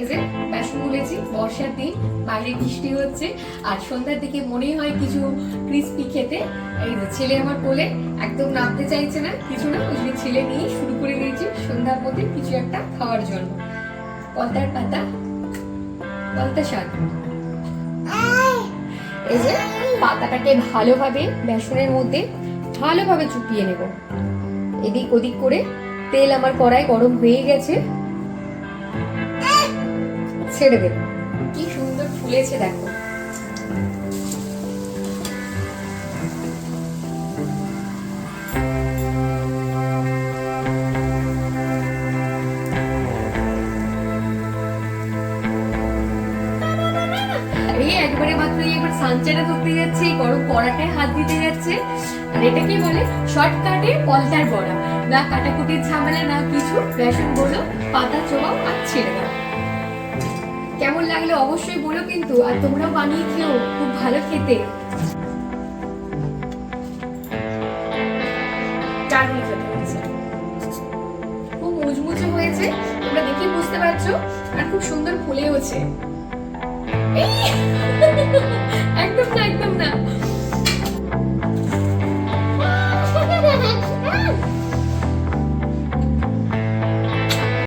এই যে বেসন গুলেছি, বর্ষার দিন, বাইরে বৃষ্টি হচ্ছে, আর সন্ধ্যার দিকে মনেই হয় কিছু ক্রিস্পি খেতে। এই যে ছেলে আমার কোলে একদম নামতে চাইছে না, কিছু না, ওই ছেলে নিয়ে শুরু করে দিয়েছি সন্ধ্যার মধ্যে কিছু একটা খাওয়ার জন্য। কলতার পাতা কলতা শাক। এই যে পাতাটাকে ভালোভাবে বেসনের মধ্যে ভালোভাবে চুপিয়ে নেব। এদিক ওদিক করে তেল আমার কড়াই গরম হয়ে গেছে। ছেড়ে দেব। কি সুন্দর ফুলেছে, দেখো। একবারে মাত্র যাচ্ছে, এই গরম কড়াটায় হাত দিতে যাচ্ছে। এটা কি বলে? না কাটাকুটির ঝামেলা, না কিছু। বেসন বলো পাতা চোবাও, আর ছেড়ে দাও। কেমন লাগল অবশ্যই বলো কিন্তু, আর তোমরাও বানিয়ে খেও, খুব ভালো খেতে। হয়েছে। খুব মুচমুচে হয়েছে, তোমরা দেখেই বুঝতে পারছ, আর খুব সুন্দর ফুলেওছে এই!